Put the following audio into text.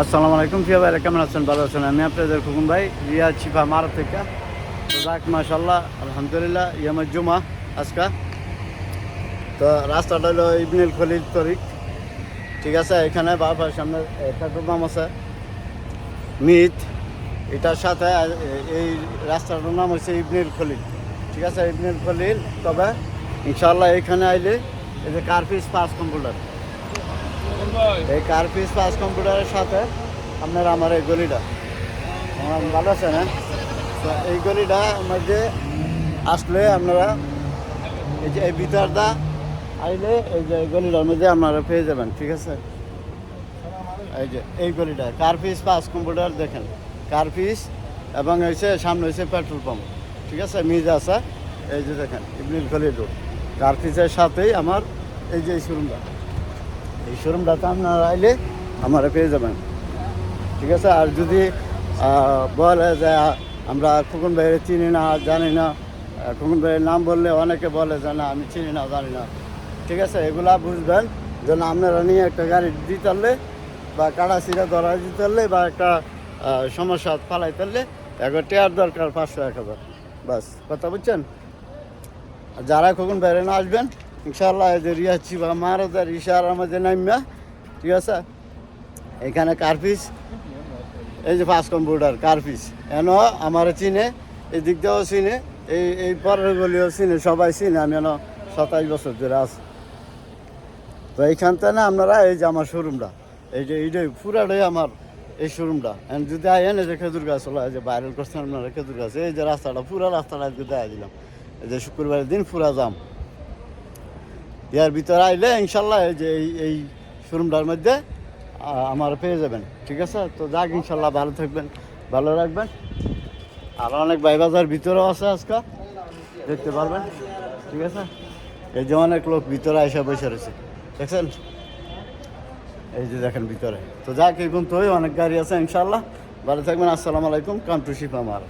আসসালামু আলাইকুম প্রিয় ভাইরা, কেমন আছেন? ভালো আছেন? আমি আপনাদের খুকুন ভাই, রিয়া চিফা মারা থেকে। তো যাক মাশাল্লাহ আলহামদুলিল্লাহ ইয়ামার জুমা আজকা। তো রাস্তাটা হলো ইবনুল খলিল তরিক। ঠিক আছে, এখানে বাবার সামনে পেট্রোল নাম আছে। মিট এটার সাথে এই রাস্তাটার নাম হচ্ছে ইবনুল খলিল। ঠিক আছে, ইবনুল খলিল, তবে ইনশাল্লাহ এখানে আইলে এই যে কার্পিস পাস কম্পিউটার। এই কার্পিস পাস কম্পিউটারের সাথে। আপনার আমার এই গলিটা। ভালো আছে না তো এই গলিটা মধ্যে আসলে আপনারা এই যে এই ভিতরটা আইলে এই যে গলিটার মধ্যে আপনারা পেয়ে যাবেন, ঠিক আছে? এই যে এই গলিটা কার্পিস পাস কম্পিউটার দেখেন। কার্পিস এবং হয়েছে সামনে হয়েছে পেট্রোল পাম্প ঠিক আছে? মিজ আছে। এই যে দেখেন ইবনুল খলিল রোড কার্পিসের সাথেই আমার এই যে শোরুমটা এই শোরুমটাতে আপনারা আইলে আমারা পেয়ে যাবেন। ঠিক আছে? আর যদি বলে যে আমরা খোকন ভাইয়ের চিনি না, জানি না খোকন ভাইয়ের নাম বললে অনেকে বলে যে না, আমি চিনি না, জানি না। ঠিক আছে? এগুলা বুঝবেন যেন আপনারা নিয়ে একটা গাড়ি দিতে পারলে বা কাড়া সিরা ধরা দিতে পারলে বা একটা সমস্যা ফালাই পারলে একবার টেয়ার দরকার পাঁচশো, এক হাজার। বাস, কথা বুঝছেন? যারা কখন বাইরে না আসবেন ইনশাল্লাহ এই যে রিয়াচ্ছি বা মারাদার ইশার আমাদের নামিয়া ঠিক আছে? এখানে কার্পিস এই যে পাঁচ কম্পিউটার কার্পিস এন আমার চিনে এই দিক দিয়েও চিনে, এই এই পরের গলিও চিনে, সবাই চিনে, আমি এন সাতাইশ বছর ধরে আছি। তো এইখান থেকে আপনারা, এই যে আমার শোরুমটা এই যে এইটাই পুরাটাই আমার এই শোরুমটা যদি আইন এই যে খেজুর গাছ হলো যে ভাইরাল করছেন আপনারা খেজুর গাছ এই যে রাস্তাটা, পুরা রাস্তাটা আজকে দেখা দিলাম। এই যে শুক্রবারের দিন পুরা জাম। ইয়ার ভিতরে আইলে ইনশাল্লাহ এই যে এই এই শোরুমটার মধ্যে আমার পেয়ে যাবেন। ঠিক আছে? তো যাক, ইনশাল্লাহ ভালো থাকবেন, ভালো রাখবেন। আর অনেক ভাই বাজার ভিতরেও আছে আজকে, দেখতে পারবেন। ঠিক আছে? এই যে অনেক লোক ভিতরে এসে বসে রয়েছে। দেখছেন? এই যে দেখেন ভিতরে। তো যাক, এই পর্যন্তই অনেক গাড়ি আছে, ইনশাল্লাহ। ভালো থাকবেন, আসসালামু আলাইকুম। কাম টু আমার।